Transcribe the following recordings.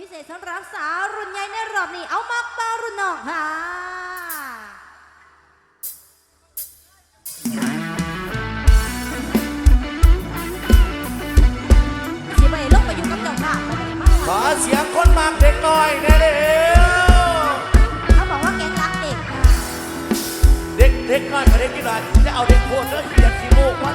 พิเศษสำหรับสาวรุ่นใหญ่ในรอบนี้เอามากบารุ่นน้องค่ะสิไปลงไปอยู่กับเจ้าค่ะขอเสียงคนมากเด็กหน่อยแน่เลยเขาบอกว่าแกรักเด็กค่ะเด็กเด็กน้อยกับเด็กกี่หน่อยจะเอาเด็กโคตรแล้วเสียสีโมกวะ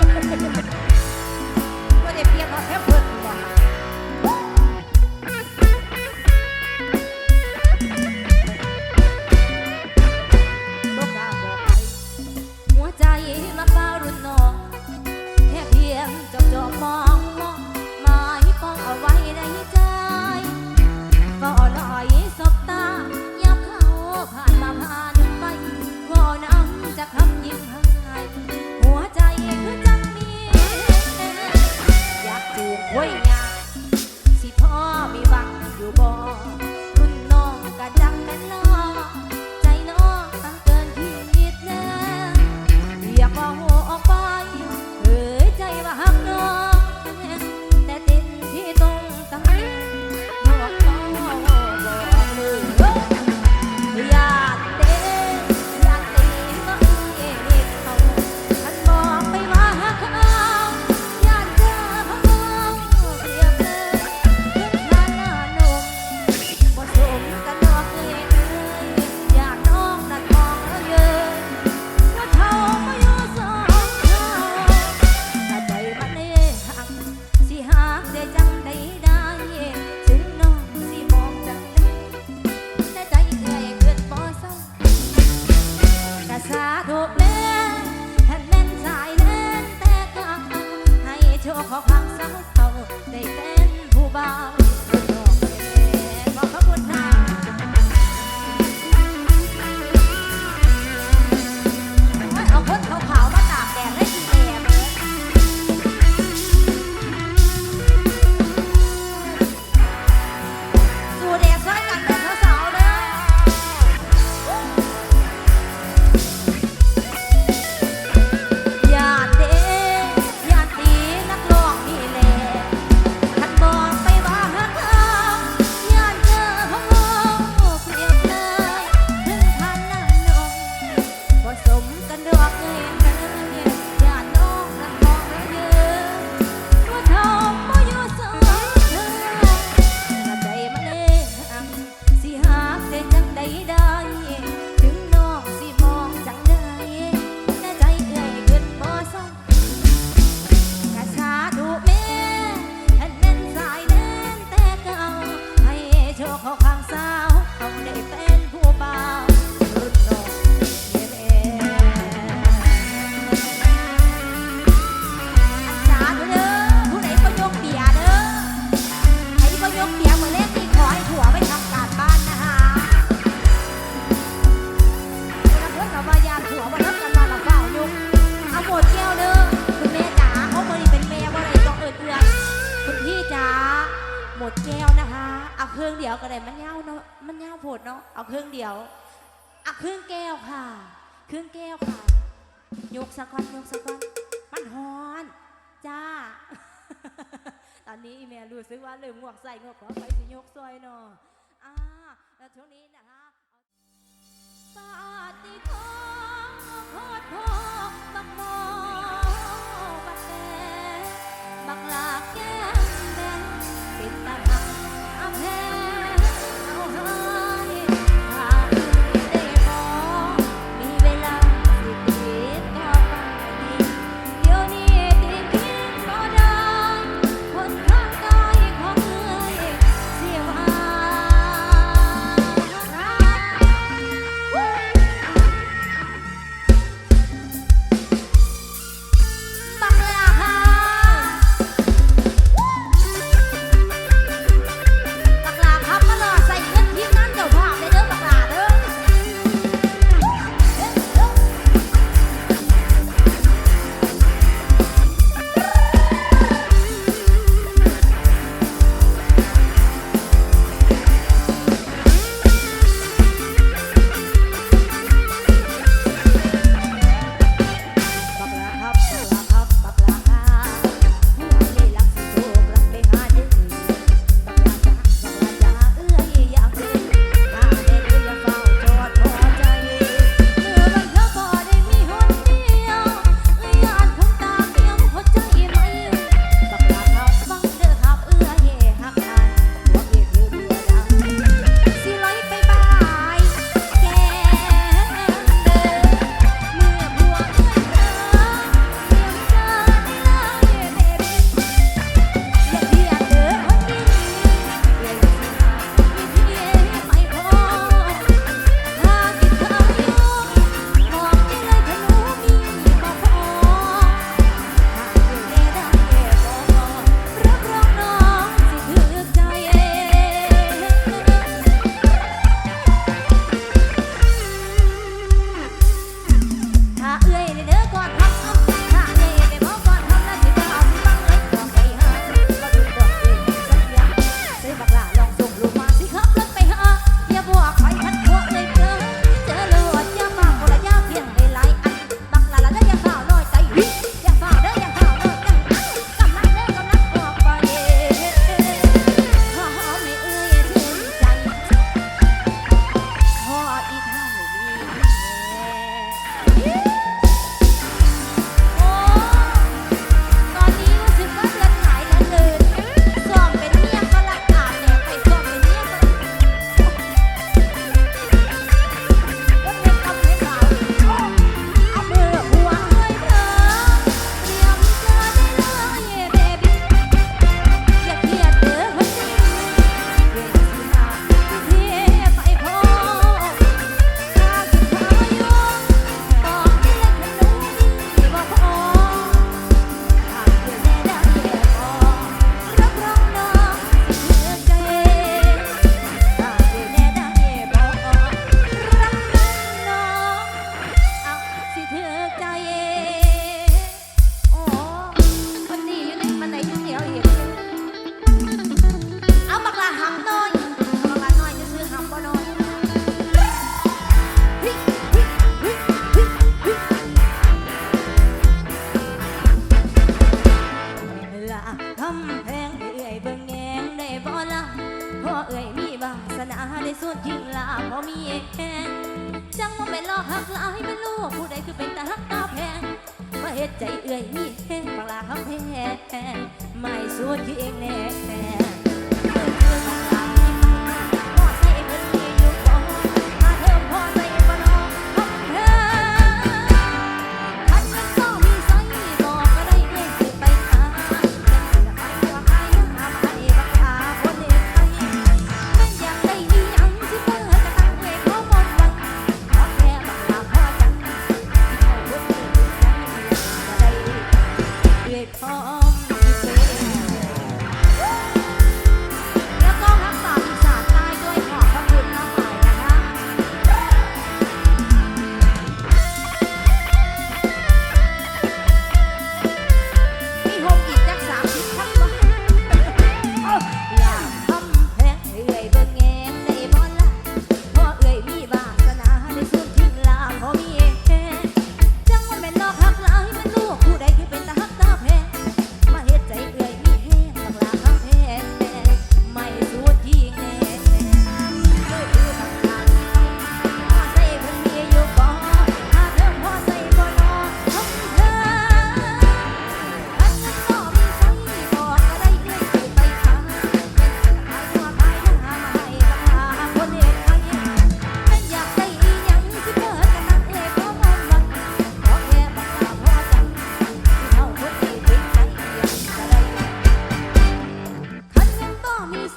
ดเนาะเอาครึ่งเดียวเอาะครึ่งแก้วค่ะ ครึ่งแก้วค่ะ ยกสะก้อนยกสะก้อนมันฮอนจ้า ตอนนี้แม่รู้สึกว่าลืมหมวกใส่หมวกขอไปสิยกซอยเนาะอ่าแล้วช่วงนี้นะคะ หักหลายไม่รู้ผู้ใดคือเป็นตาหักตาแพงมาเฮ็ดใจเอื่อยมีแห้งบางลาคำแพงไม่สวยคือเองแน่ 哦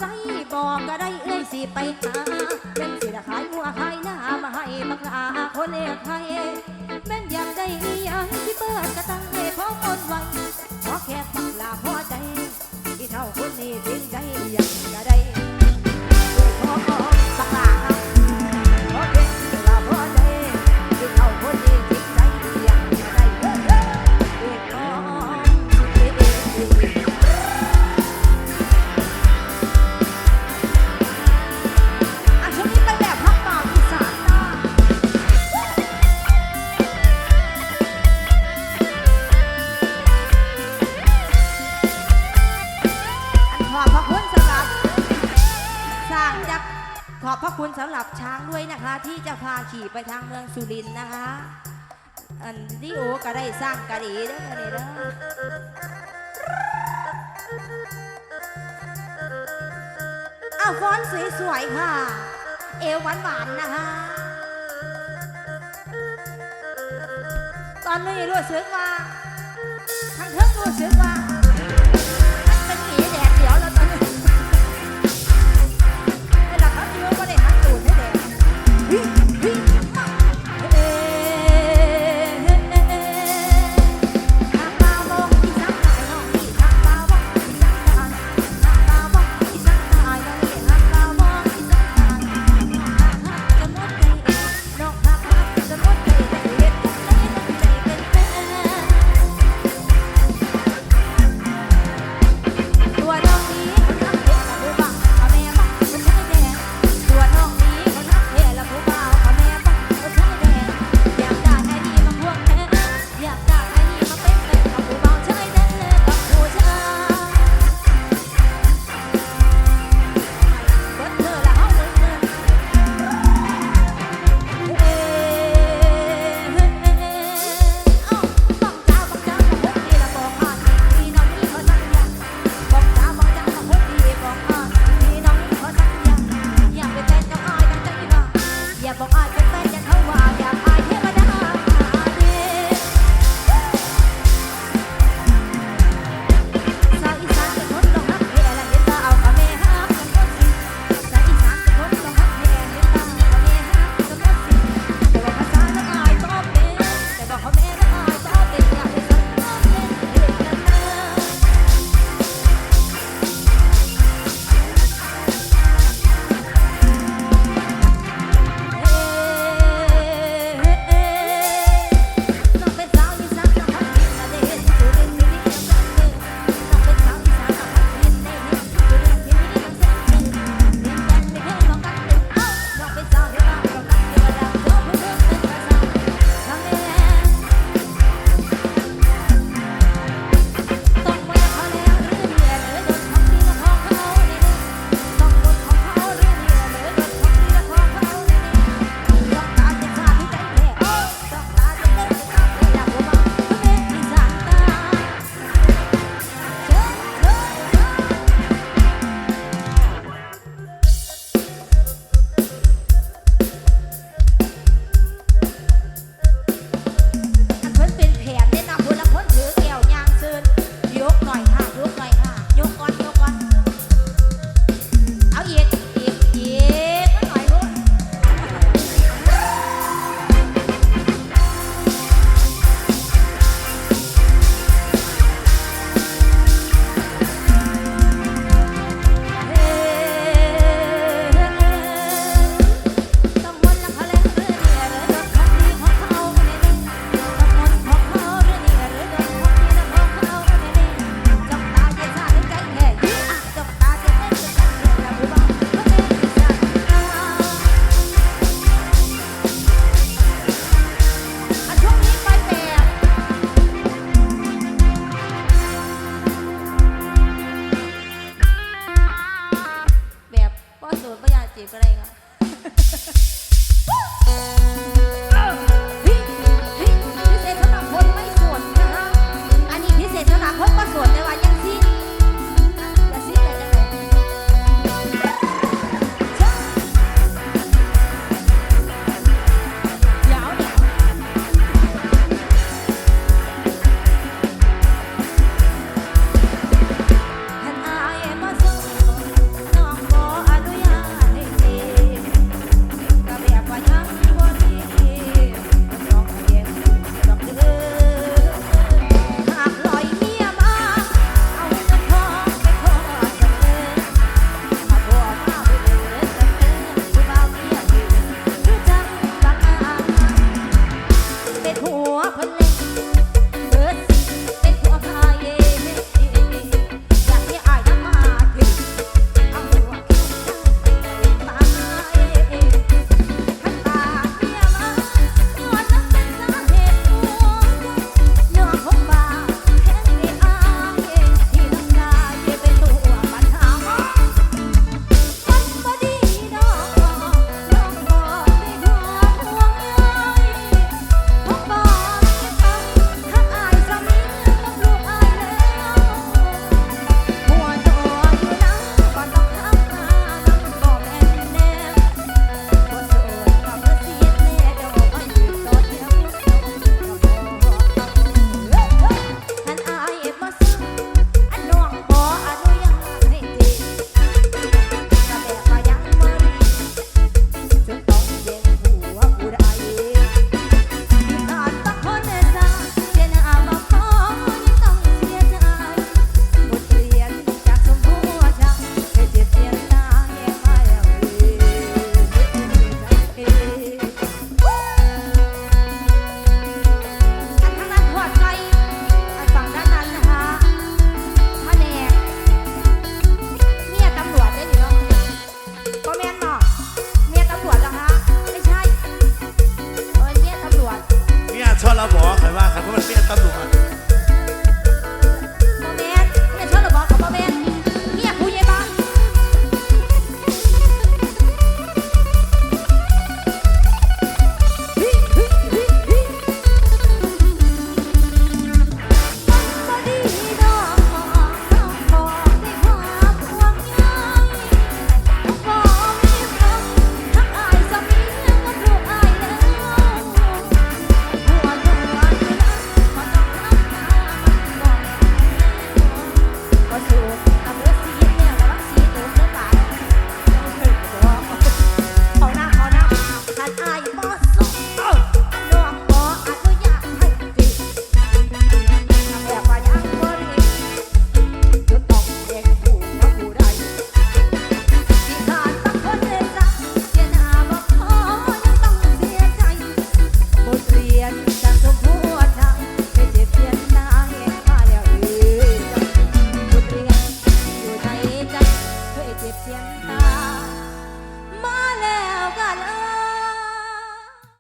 ใจบอกก็ได้เอ้ยสิไปหาเป็นสิขายหัวขายหน้ามาให้บักลาคนเอกไทยแม่นอยากได้อีหยังที่เปิดกระตังให้พอคนไว้ขอแค่บักลาพอใจที่เท่าคนนี้ทิ้งใจอยากก็ได้ด้วยขอ กับช้างด้วยนะคะ ที่จะพาขี่ไปทางเมืองสุรินนะคะ อันนี้โอก็ได้สร้างกะดีเด้อเนี่ยนะอ้าวฟ้อนสวยๆค่ะ เอวหวานๆนะคะ ตอนนี้รู้สึกว่าทางเทิงรู้สึกว่า